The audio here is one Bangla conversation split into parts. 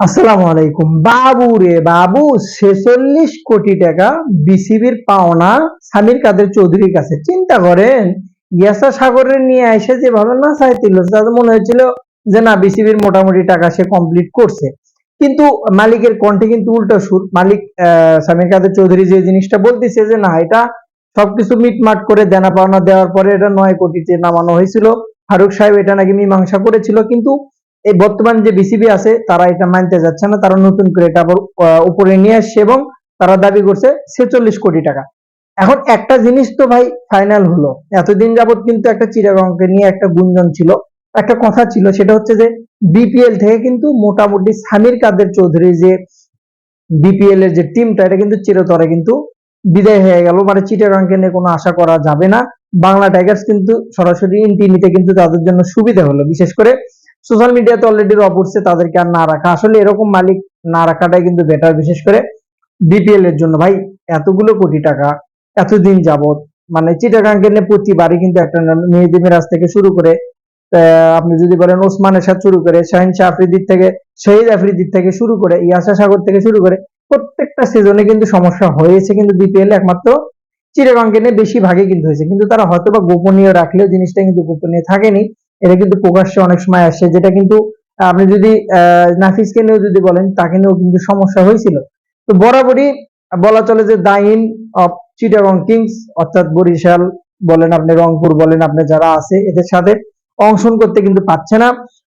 আসসালামু আলাইকুম। বাবু রে বাবু, ছেচল্লিশ কোটি টাকা বিসিবির পাওনা সামির কাদের চৌধুরীর কাছে। চিন্তা করেন, ইয়াসা সাগরের নিয়ে এসে যেভাবে না চাইছিল তাদের মনে হয়েছিল যে না, বিসিবির মোটামুটি টাকা সে কমপ্লিট করছে। কিন্তু মালিকের কণ্ঠে কিন্তু উল্টো সুর। মালিক সামির কাদের চৌধুরী যে জিনিসটা বলতেছে যে না, এটা সবকিছু মিটমাট করে দেনা পাওনা দেওয়ার পরে এটা নয় কোটিতে নামানো হয়েছিল। ফারুক সাহেব এটা নাকি মীমাংসা করেছিল। কিন্তু এই বর্তমান যে বিসিবি আছে, তারা এটা মানতে যাচ্ছে না। তারা নতুন করে এটা উপরে নিয়ে আসছে এবং তারা দাবি করছে ছেচল্লিশ কোটি টাকা। এখন একটা জিনিস তো ভাই ফাইনাল হলো। এতদিন যাবত কিন্তু একটা চিরাগংকে নিয়ে একটা গুঞ্জন ছিল, একটা কথা ছিল, সেটা হচ্ছে যে বিপিএল থেকে কিন্তু মোটামুটি সামির কাদের চৌধুরী যে বিপিএল এর যে টিমটা এটা কিন্তু চিরতরে কিন্তু বিদায় হয়ে গেল। মানে চিটাগাংকে নিয়ে কোনো আশা করা যাবে না। বাংলা টাইগার্স কিন্তু সরাসরি ইন্টি নিতে কিন্তু তাদের জন্য সুবিধা হলো। বিশেষ করে সোশ্যাল মিডিয়াতে অলরেডি রব উঠছে, তাদেরকে আর না রাখা। আসলে এরকম মালিক না রাখাটাই কিন্তু বেটার বিশেষ করে বিপিএল এর জন্য। ভাই, এতগুলো কোটি টাকা, এতদিন যাবত মানে চিটাগাংকে নিয়ে প্রতিবারই কিন্তু একটা মেহেদি মিরাজ থেকে শুরু করে আপনি যদি বলেন ওসমান এরশাদ শুরু করে, শাহিন শাহ আফ্রিদির থেকে, শহীদ আফ্রিদির থেকে শুরু করে, ইয়াসা সাগর থেকে শুরু করে, প্রত্যেকটা সিজনে কিন্তু সমস্যা হয়েছে কিন্তু বিপিএল একমাত্র চিটাগাংকে নিয়ে বেশি ভাগে কিন্তু হয়েছে। কিন্তু তারা হয়তো বা গোপনীয় রাখলেও জিনিসটা কিন্তু গোপনীয় থাকেনি। এটা কিন্তু প্রকাশ্যে অনেক সময় আসে যেটা কিন্তু আপনি যদি আহ, নাফিসকে নিয়েও যদি বলেন তাকে নিয়েও কিন্তু সমস্যা হয়েছিল। তো বরাবরই বলা চলে যে দাইন অফ চিটাগং কিংস অর্থাৎ বরিশাল বলেন আপনি রংপুর বলেন আপনি যারা আছে এদের সাথে অংশগ্রহণ করতে কিন্তু পাচ্ছে না।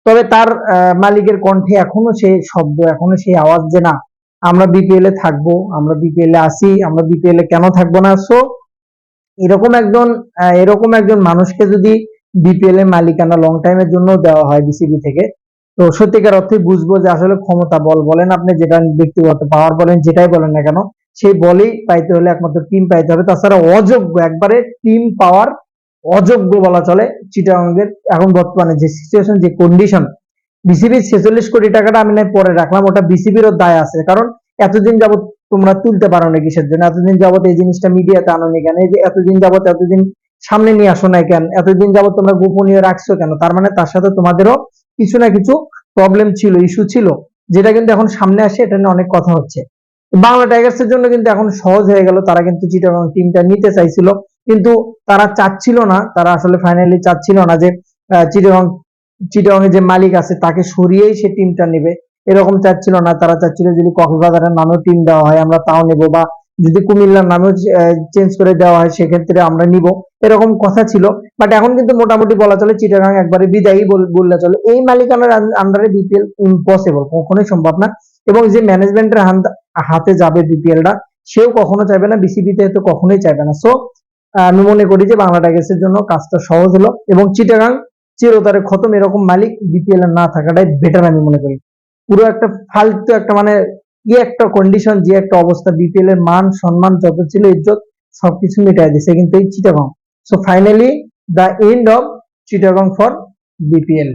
তবে তার মালিকের কণ্ঠে এখনও সেই শব্দ এখনও সেই আওয়াজ যে না আমরা বিপিএল এ থাকব আমরা বিপিএল এ আসি আমরা বিপিএল এ কেন থাকব না? সো এরকম একজন এরকম একজন মানুষকে যদি বিপিএল এর মালিকানা লং টাইমের জন্য দেওয়া হয় বিসিবি থেকে। তো সত্যিকার অর্থে বুঝব যে আসলে ক্ষমতা বল বলেন আপনি, যেটা ব্যক্তিগত পাওয়ার বলেন, যেটাই বলেন না কেন, সেই বলই পাইতে হলে একমাত্র টিম পাইতে হবে। তাছাড়া অযোগ্য, একবারে টিম পাওয়ার অযোগ্য বলা চলে চিটাগাংয়ের। এখন বর্তমানে যে সিচুয়েশন যে কন্ডিশন বিসিবির ছেচল্লিশ কোটি টাকাটা আমি নাই, পরে রাখলাম, ওটা বিসিবিরও দায় আছে। কারণ এতদিন যাবত তোমরা তুলতে পারো না কিসের জন্য? এতদিন যাবত এই জিনিসটা মিডিয়াতে আনো নি কেন? এই যে এতদিন যাবত এতদিন সামনে নিয়ে আসো নাই কেন? এতদিন যাবত তোমরা গোপনীয় রাখছো কেন? তার মানে তার সাথে তোমাদেরও কিছু না কিছু প্রবলেম ছিল ইস্যু ছিল, যেটা কিন্তু এখন সামনে আসে, এটা নিয়ে অনেক কথা হচ্ছে। বাংলা টাইগার্সের জন্য কিন্তু এখন সহজ হয়ে গেল, তারা কিন্তু চিটাগাং টিমটা নিতে চাইছিল, কিন্তু তারা চাচ্ছিল না, তারা আসলে ফাইনালি চাচ্ছিল না যে চিটাগাং চিটাগাং যে মালিক আছে, তাকে সরিয়েই সে টিমটা নেবে। এরকম চাচ্ছিল না, তারা চাচ্ছিল যদি কক্সবাজারের নামেও টিম দেওয়া হয়, আমরা তাও নেব, বা যদি কুমিল্লার নামেও চেঞ্জ করে দেওয়া হয়, সেক্ষেত্রে আমরা নিব। এরকম কথা ছিল বাট এখন কিন্তু মোটামুটি বলা চলে চিটাগাং একবারে বিদায়ী বললে চলে। এই মালিকানার আন্ডারে বিপিএল ইম্পসিবল কখনোই সম্ভব না। এবং যে ম্যানেজমেন্টের হাতে যাবে বিপিএলটা সেও কখনো চাইবে না বিসিবিতে তো কখনোই চাইবে না। সো আমি মনে করি যে বাংলা টাইগার্সের জন্য কাজটা সহজ হলো, এবং চিটাগাং চিরতরে খতম এরকম মালিক বিপিএল না থাকাটাই বেটার আমি মনে করি। পুরো একটা ফালতু একটা মানে কি একটা কন্ডিশন যে একটা অবস্থা বিপিএল এর মান, সম্মান যত ছিল, ইজ্জত, সবকিছু মিটাই দিছে কিন্তু এই Chittagong so finally the end of Chittagong for BPL